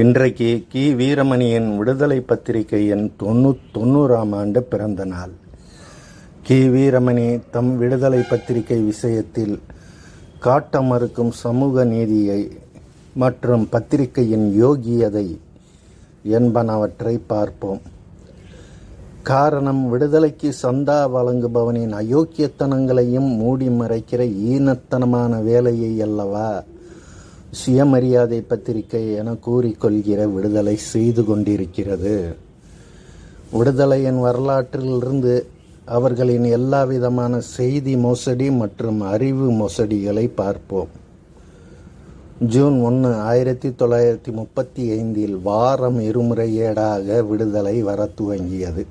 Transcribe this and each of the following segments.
இன்றைக்கு கி. வீரமணியின் விடுதலை பத்திரிகையின் தொண்ணூ தொண்ணூறாம் ஆண்டு பிறந்த நாள். கி. வீரமணி தம் விடுதலை பத்திரிகை விஷயத்தில் காட்ட மறுக்கும் சமூக நீதியை மற்றும் பத்திரிகையின் யோகியதை என்பனவற்றை பார்ப்போம். காரணம் விடுதலைக்கு சந்தா வழங்குபவனின் அயோக்கியத்தனங்களையும் மூடி மறைக்கிற ஈனத்தனமான வேலையை அல்லவா? சுயமரியாதை பத்திரிகை என கூறிக்கொள்கிற விடுதலை செய்து கொண்டிருக்கிறது. விடுதலையின் வரலாற்றிலிருந்து அவர்களின் எல்லா விதமான செய்தி மோசடி மற்றும் அறிவு மோசடிகளை பார்ப்போம். ஜூன் ஒன்று ஆயிரத்தி தொள்ளாயிரத்தி முப்பத்தி ஐந்தில் வாரம் இருமுறை ஏடாக விடுதலை வர துவங்கியது.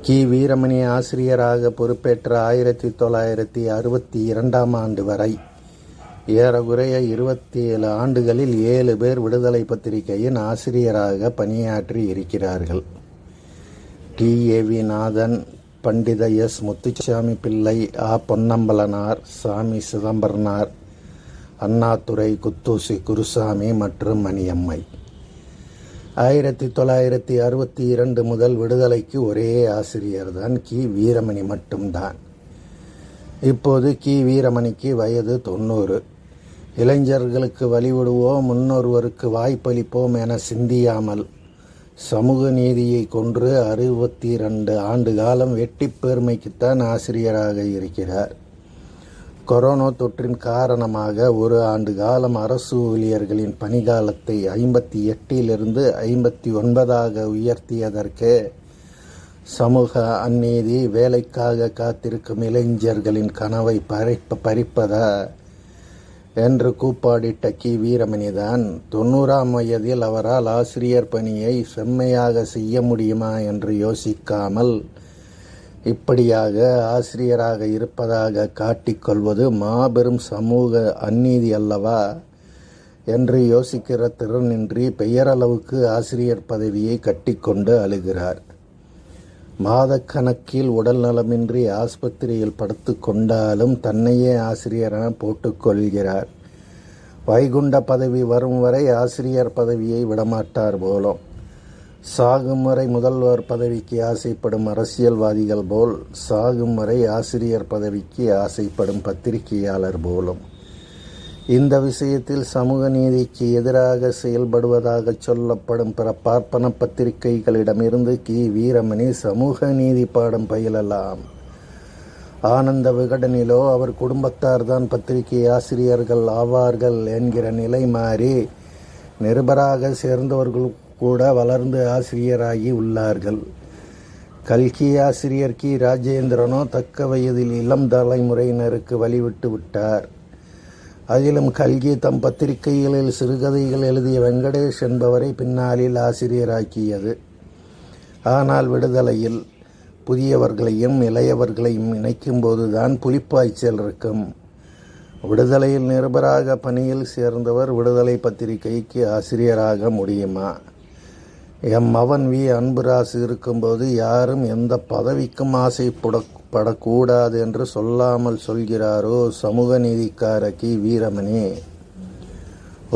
கி. வீரமணி ஆசிரியராக பொறுப்பேற்ற ஆயிரத்தி தொள்ளாயிரத்தி அறுபத்தி இரண்டாம் ஆண்டு வரை ஏறக்குறைய இருபத்தி ஏழு ஆண்டுகளில் ஏழு பேர் விடுதலை பத்திரிகையின் ஆசிரியராக பணியாற்றி இருக்கிறார்கள். T. A V Nathan Pandita S. Muthusamy Pillai ஆ. பொன்னம்பலனார் சாமி சிதம்பரனார் அண்ணாதுரை குத்தூசி குருசாமி மற்றும் மணியம்மை. ஆயிரத்தி தொள்ளாயிரத்தி அறுபத்தி இரண்டு முதல் விடுதலைக்கு ஒரே ஆசிரியர் தான் கி. வீரமணி மட்டும்தான். இப்போது கி. வீரமணிக்கு வயது தொண்ணூறு. இளைஞர்களுக்கு வழிவிடுவோம் முன்னொருவருக்கு வாய்ப்பளிப்போம் என சிந்தியாமல் சமூக நீதியை கொன்று அறுபத்தி ரெண்டு ஆண்டு காலம் வெட்டி பெருமைக்குத்தான் ஆசிரியராக இருக்கிறார். கொரோனா தொற்றின் காரணமாக ஒரு ஆண்டு காலம் அரசு ஊழியர்களின் பணிகாலத்தை ஐம்பத்தி எட்டிலிருந்து ஐம்பத்தி ஒன்பதாக உயர்த்தியதற்கு சமூக அந்நீதி வேலைக்காக காத்திருக்கும் இளைஞர்களின் கனவை பறிப்ப பறிப்பதா என்று கூப்பாடிட்ட கி. வீரமணிதான் தொண்ணூறாம் வயதில் அவரால் ஆசிரியர் பணியை செம்மையாக செய்ய முடியுமா என்று யோசிக்காமல் இப்படியாக ஆசிரியராக இருப்பதாக காட்டிக்கொள்வது மாபெரும் சமூக அந்நீதி அல்லவா? என்று யோசிக்கிற திறனின்றி பெயரளவுக்கு ஆசிரியர் பதவியை கட்டிக்கொண்டு அழுகிறார். மாதக்கணக்கில் உடல் நலமின்றி ஆஸ்பத்திரியில் படுத்து கொண்டாலும் தன்னையே ஆசிரியரென போட்டுக்கொள்கிறார் வைகுண்ட பதவி வரும் வரை ஆசிரியர் பதவியை விடமாட்டார் போலும். சாகும் வரை முதல்வர் பதவிக்கு ஆசைப்படும் அரசியல்வாதிகள் போல் சாகும் வரை ஆசிரியர் பதவிக்கு ஆசைப்படும் பத்திரிகையாளர் போலும். இந்த விஷயத்தில் சமூக நீதிக்கு எதிராக செயல்படுவதாக சொல்லப்படும் பிற பார்ப்பன பத்திரிகைகளிடமிருந்து கி. வீரமணி சமூக நீதி பாடம் பயிலலாம். ஆனந்த விகடனிலோ அவர் குடும்பத்தார்தான் பத்திரிகை ஆசிரியர்கள் ஆவார்கள் என்கிற நிலை மாறி நிருபராக சேர்ந்தவர்கள் கூட வளர்ந்து ஆசிரியராகி உள்ளார்கள். கல்கி ஆசிரியர் கி. ராஜேந்திரனோ தக்க வயதில் இளம் தலைமுறையினருக்கு வழிவிட்டு விட்டார். அதிலும் கல்கி தம் பத்திரிகைகளில் சிறுகதைகள் எழுதிய வெங்கடேஷ் என்பவரை பின்னாளில் ஆசிரியராக்கியது. ஆனால் விடுதலையில் புதியவர்களையும் இளையவர்களையும் இணைக்கும்போதுதான் புலிப்பாய்ச்சல் இருக்கும். விடுதலையில் நிருபராக பணியில் சேர்ந்தவர் விடுதலை பத்திரிகைக்கு ஆசிரியராக முடியுமா? எம் மவன் வி அன்புராசு இருக்கும்போது யாரும் எந்த பதவிக்கும் படக்கூடாது என்று சொல்லாமல் சொல்கிறாரோ சமூக நீதிக்கார கி வீரமணி.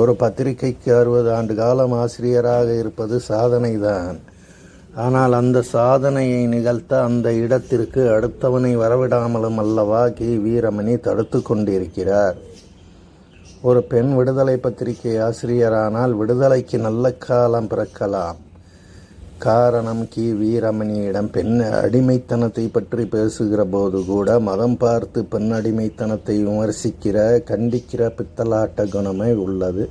ஒரு பத்திரிகைக்கு அறுபது ஆண்டு காலம் ஆசிரியராக இருப்பது சாதனைதான். ஆனால் அந்த சாதனையை நிகழ்த்த அந்த இடத்திற்கு அடுத்தவனை வரவிடாமலும் அல்லவா கி. வீரமணி தடுத்து கொண்டிருக்கிறார். ஒரு பெண் விடுதலை பத்திரிகை ஆசிரியரானால் விடுதலைக்கு நல்ல காலம் பிறக்கலாம். காரணம் கி வீரமணியிடம் பெண் அடிமைத்தனத்தை பற்றி பேசுகிற போது கூட மதம் பார்த்து பெண் அடிமைத்தனத்தை விமர்சிக்கிற கண்டிக்கிற பித்தலாட்ட குணமே உள்ளது.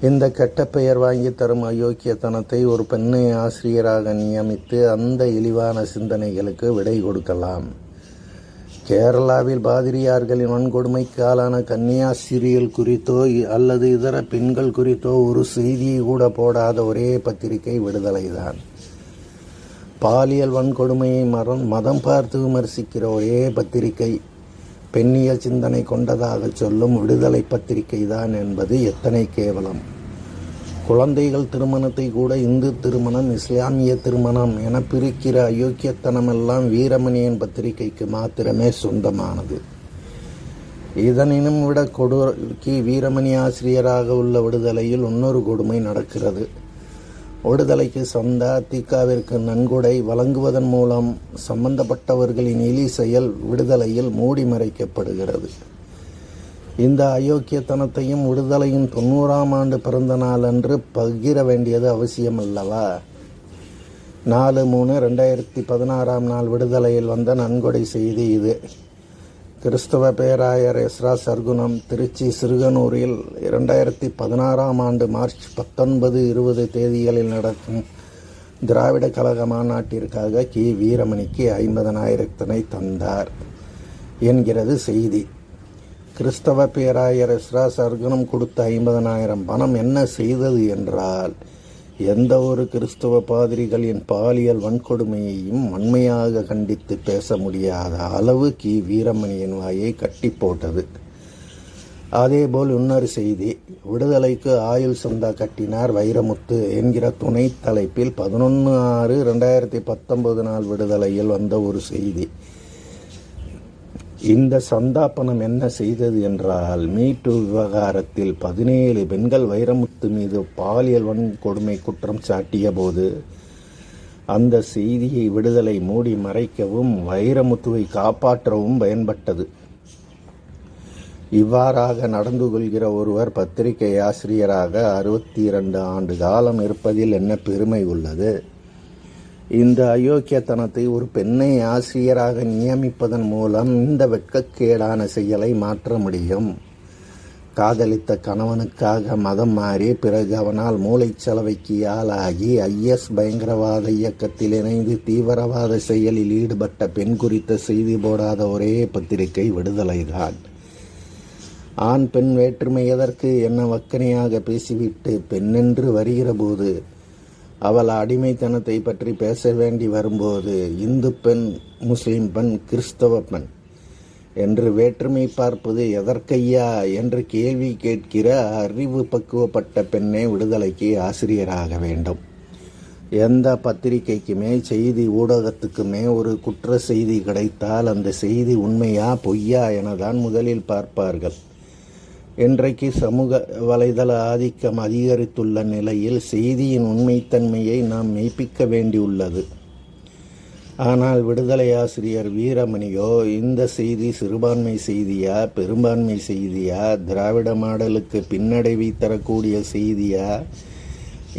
இந்த கெட்ட பெயர் வாங்கி தரும் அயோக்கியத்தனத்தை ஒரு பெண்ணை ஆசிரியராக நியமித்து அந்த இழிவான சிந்தனைகளுக்கு விடை கொடுக்கலாம். கேரளாவில் பாதிரியார்களின் வன்கொடுமைக்கு ஆளான கன்னியாசிரியல் குறித்தோ அல்லது இதர பெண்கள் குறித்தோ ஒரு செய்தியை கூட போடாத ஒரே பத்திரிகை விடுதலைதான். பாலியல் வன்கொடுமையை மரம் மதம் பார்த்து விமர்சிக்கிற ஒரே பத்திரிகை பெண்ணியல் சிந்தனை கொண்டதாக சொல்லும் விடுதலை பத்திரிகை தான் என்பது எத்தனை கேவலம். குழந்தைகள் திருமணத்தை கூட இந்து திருமணம் இஸ்லாமிய திருமணம் என பிரிக்கிற அயோக்கியத்தனமெல்லாம் வீரமணியன் பத்திரிகைக்கு மாத்திரமே சொந்தமானது. இதனினும் விட கொடு வீரமணி ஆசிரியராக உள்ள விடுதலையில் இன்னொரு கொடுமை நடக்கிறது. விடுதலைக்கு சொந்த திகாவிற்கு நன்கொடை வழங்குவதன் மூலம் சம்பந்தப்பட்டவர்களின் இலி செயல் விடுதலையில் மூடி மறைக்கப்படுகிறது. இந்த அயோக்கியத்தனத்தையும் விடுதலையின் தொண்ணூறாம் ஆண்டு பிறந்த நாளன்று பகிர வேண்டியது அவசியம் அல்லவா நாலு மூணு ரெண்டாயிரத்தி பதினாறாம் நாள் விடுதலையில் வந்த நன்கொடை செய்தி இது. கிறிஸ்தவ பேராயர் எஸ்ரா சர்க்குணம் திருச்சி சிறுகனூரில் இரண்டாயிரத்தி பதினாறாம் ஆண்டு மார்ச் பத்தொன்பது இருபது தேதிகளில் நடக்கும் திராவிட கழக மாநாட்டிற்காக கி. வீரமணிக்கு ஐம்பதனாயிரத்தினை தந்தார் என்கிறது செய்தி. கிறிஸ்தவ பேராயர் இஸ்ரா சர்க்குணம் கொடுத்த ஐம்பதனாயிரம் பணம் என்ன செய்தது என்றால் எந்த ஒரு கிறிஸ்தவ பாதிரிகளின் பாலியல் வன்கொடுமையையும் வன்மையாக கண்டித்து பேச முடியாத அளவு கி வீரமணியின் வாயை கட்டி போட்டது. அதேபோல் இன்னொரு செய்தி விடுதலைக்கு ஆயுள் சந்தா கட்டினார் வைரமுத்து என்கிற துணை தலைப்பில் பதினொன்று ஆறு ரெண்டாயிரத்தி பத்தொன்பது நாள் விடுதலையில் வந்த ஒரு செய்தி. இந்த சந்தாபனம் என்ன செய்தது என்றால் மீட்டு விவகாரத்தில் பதினேழு பெண்கள் வைரமுத்து மீது பாலியல் வன்கொடுமை குற்றம் சாட்டிய போது அந்த செய்தியை விடுதலை மூடி மறைக்கவும் வைரமுத்துவை காப்பாற்றவும் பயன்பட்டது. இவ்வாறாக நடந்து கொள்கிற ஒருவர் பத்திரிகை ஆசிரியராக அறுபத்தி இரண்டு ஆண்டு காலம் இருப்பதில் என்ன பெருமை உள்ளது? இந்த அயோக்கியத்தனத்தை ஒரு பெண்ணை ஆசிரியராக நியமிப்பதன் மூலம் இந்த வெட்கக்கேடான செயலை மாற்ற முடியும். காதலித்த கணவனுக்காக மதம் மாறி பிறகு அவனால் மூளைச்சலவைக்கு ஆளாகி ஐஎஸ் பயங்கரவாத இயக்கத்தில் இணைந்து தீவிரவாத செயலில் ஈடுபட்ட பெண் குறித்த செய்தி போடாத ஒரே பத்திரிகை விடுதலைதான். ஆண் பெண் வேற்றுமை எதற்கு? என்ன வக்கனையாக பேசிவிட்டு பெண்ணென்று வருகிற போது அவள் அடிமைத்தனத்தை பற்றி பேச வேண்டி வரும்போது இந்து பெண் முஸ்லிம் பெண் கிறிஸ்தவ பெண் என்று வேற்றுமை பார்ப்பது எதற்கையா என்று கேள்வி கேட்கிற அறிவு பக்குவப்பட்ட பெண்ணே விடுதலைக்கு ஆசிரியராக வேண்டும். எந்த பத்திரிகைக்குமே செய்தி ஊடகத்துக்குமே ஒரு குற்ற செய்தி கிடைத்தால் அந்த செய்தி உண்மையா பொய்யா என தான் முதலில் பார்ப்பார்கள். இன்றைக்கு சமூக வலைதள ஆதிக்கம் அதிகரித்துள்ள நிலையில் செய்தியின் உண்மைத்தன்மையை நாம் மெய்ப்பிக்க வேண்டியுள்ளது. ஆனால் விடுதலை ஆசிரியர் வீரமணியோ இந்த செய்தி சிறுபான்மை செய்தியா பெரும்பான்மை செய்தியா திராவிட மாடலுக்கு பின்னடைவை தரக்கூடிய செய்தியா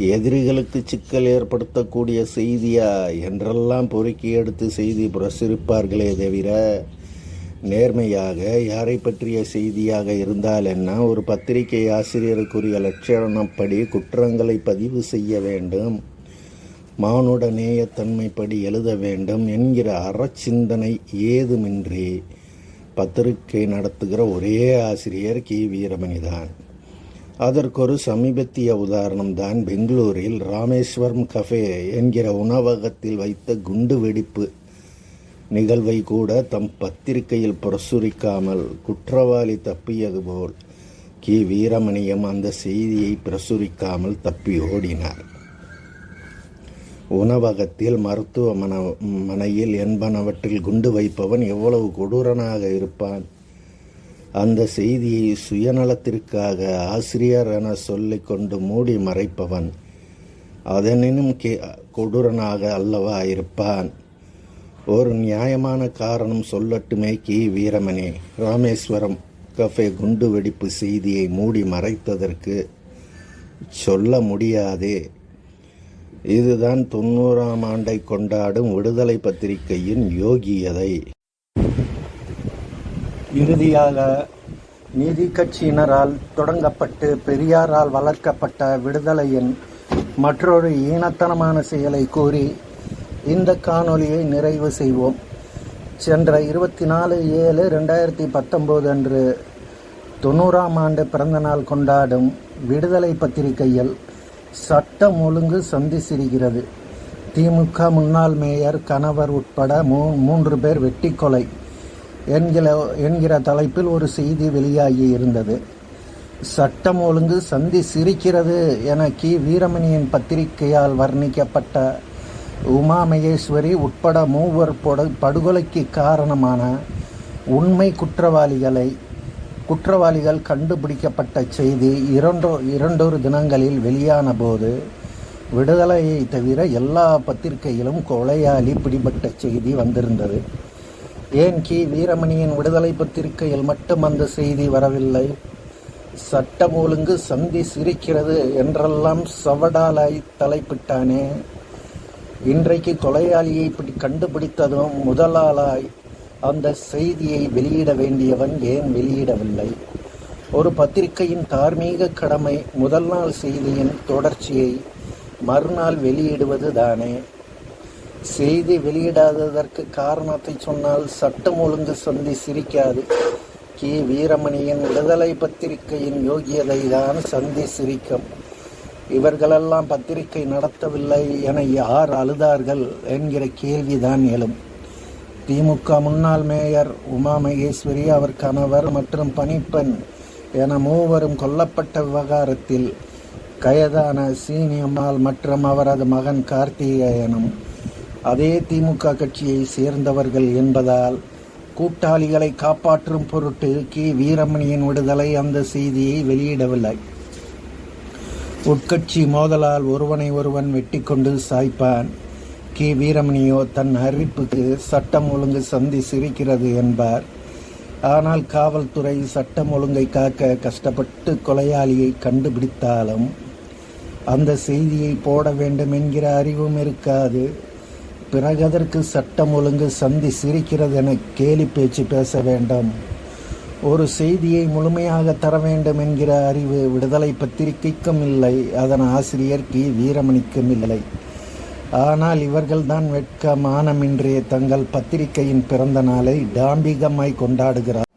எதிரிகளுக்கு சிக்கல் ஏற்படுத்தக்கூடிய செய்தியா என்றெல்லாம் பொறுக்கி எடுத்து செய்தி பிரசுரிப்பார்களே தவிர நேர்மையாக யாரை பற்றிய செய்தியாக இருந்தால் என்ன? ஒரு பத்திரிகை ஆசிரியருக்குரிய லட்சணப்படி குற்றங்களை பதிவு செய்ய வேண்டும். மானுட நேயத்தன்மைப்படி எழுத வேண்டும் என்கிற அறச்சிந்தனை ஏதுமின்றி பத்திரிகை நடத்துகிற ஒரே ஆசிரியர் கி. வீரமணிதான் அதற்கொரு சமீபத்திய உதாரணம்தான் பெங்களூரில் ராமேஸ்வரம் கஃபே என்கிற உணவகத்தில் வைத்த குண்டு வெடிப்பு. நிகழ்வை கூட தம் பத்திரிகையில் பிரசுரிக்காமல் குற்றவாளி தப்பியது போல் கி. வீரமணியம் அந்த செய்தியை பிரசுரிக்காமல் தப்பி ஓடினார். உணவகத்தில் மருத்துவமன மனையில் என்பனவற்றில் குண்டு வைப்பவன் எவ்வளவு கொடூரனாக இருப்பான்? அந்த செய்தியை சுயநலத்திற்காக ஆசிரியர் என சொல்லிக்கொண்டு மூடி மறைப்பவன் அதனினும் கே கொடூரனாக அல்லவா இருப்பான்? ஒரு நியாயமான காரணம் சொல்லட்டுமே கி வீரமணி. ராமேஸ்வரம் கஃபே குண்டு வெடிப்பு செய்தியை மூடி மறைத்ததற்கு சொல்ல முடியாதே. இதுதான் தொண்ணூறாம் ஆண்டை கொண்டாடும் விடுதலை பத்திரிகையின் யோகியதை. இறுதியாக நீதி கட்சியினரால் தொடங்கப்பட்டு பெரியாரால் வளர்க்கப்பட்ட விடுதலையின் மற்றொரு ஈனத்தனமான செயலை கூறி இந்த காணொளியை நிறைவு செய்வோம். சென்ற இருபத்தி நாலு ஏழு ரெண்டாயிரத்தி பத்தொம்போது அன்று தொண்ணூறாம் ஆண்டு பிறந்தநாள் கொண்டாடும் விடுதலை பத்திரிகையில் சட்டம் ஒழுங்கு சந்தி சிரிக்கிறது திமுக முன்னாள் மேயர் கணவர் உட்பட மூ மூன்று பேர் வெட்டி கொலை என்கிற என்கிற தலைப்பில் ஒரு செய்தி வெளியாகி இருந்தது. சட்டம் ஒழுங்கு சந்தி சிரிக்கிறது என கி. வீரமணியின் பத்திரிகையால் வர்ணிக்கப்பட்ட உமா மகேஸ்வரி உட்பட மூவர் படு படுகொலைக்கு காரணமான உண்மை குற்றவாளிகளை குற்றவாளிகள் கண்டுபிடிக்கப்பட்ட செய்தி இரண்டோ இரண்டொரு தினங்களில் வெளியான போது விடுதலையை தவிர எல்லா பத்திரிகையிலும் கொலையாளி பிடிபட்ட செய்தி வந்திருந்தது. ஏன் கி. வீரமணியின் விடுதலை பத்திரிகையில் மட்டும் அந்த செய்தி வரவில்லை? சட்டம் ஒழுங்கு சந்தி சிரிக்கிறது என்றெல்லாம் சவடாலாய் தலைப்பிட்டானே. இன்றைக்கு கொலையாளியை இப்படி கண்டுபிடித்ததும் முதலாளாய் அந்த செய்தியை வெளியிட வேண்டியவன் ஏன் வெளியிடவில்லை? ஒரு பத்திரிகையின் தார்மீக கடமை முதல் நாள் செய்தியின் தொடர்ச்சியை மறுநாள் வெளியிடுவது தானே? செய்தி வெளியிடாததற்கு காரணத்தை சொன்னால் சட்டம் ஒழுங்கு சந்தி சிரிக்காது. கி. வீரமணியின் விடுதலை பத்திரிகையின் யோகியதை தான் சந்தி சிரிக்கும். இவர்களெல்லாம் பத்திரிகை நடத்தவில்லை என யார் அழுதார்கள் என்கிற கேள்விதான் எழும். திமுக முன்னாள் மேயர் உமா மகேஸ்வரி அவர் கணவர் மற்றும் பணிப்பெண் என மூவரும் கொல்லப்பட்ட விவகாரத்தில் கைதான சீனியம்மாள் மற்றும் அவரது மகன் கார்த்திகேயனும் அதே திமுக கட்சியை சேர்ந்தவர்கள் என்பதால் கூட்டாளிகளை காப்பாற்றும் பொருட்டு கி. வீரமணியின் விடுதலை அந்த செய்தியை வெளியிடவில்லை. உட்கட்சி மோதலால் ஒருவனை ஒருவன் வெட்டி கொண்டு சாய்ப்பான். கி. வீரமணியோ தன் அறிவிப்புக்கு சட்டம் ஒழுங்கு சந்தி சிரிக்கிறது என்பார். ஆனால் காவல்துறை சட்டம் ஒழுங்கை காக்க கஷ்டப்பட்டு கொலையாளியை கண்டுபிடித்தாலும் அந்த செய்தியை போட வேண்டும் என்கிற அறிவும் இருக்காது. பிறகு அதற்கு சட்டம் ஒழுங்கு சந்தி சிரிக்கிறது என கேலி பேச்சு பேச வேண்டும். ஒரு செய்தியை முழுமையாக தர வேண்டும் என்கிற அறிவு விடுதலை பத்திரிகைக்கும் இல்லை அதன் ஆசிரியர் கி வீரமணிக்கும் இல்லை. ஆனால் இவர்கள்தான் வெட்கமானமின்றே தங்கள் பத்திரிகையின் பிறந்த நாளை டாம்பிகமாய் கொண்டாடுகிறார்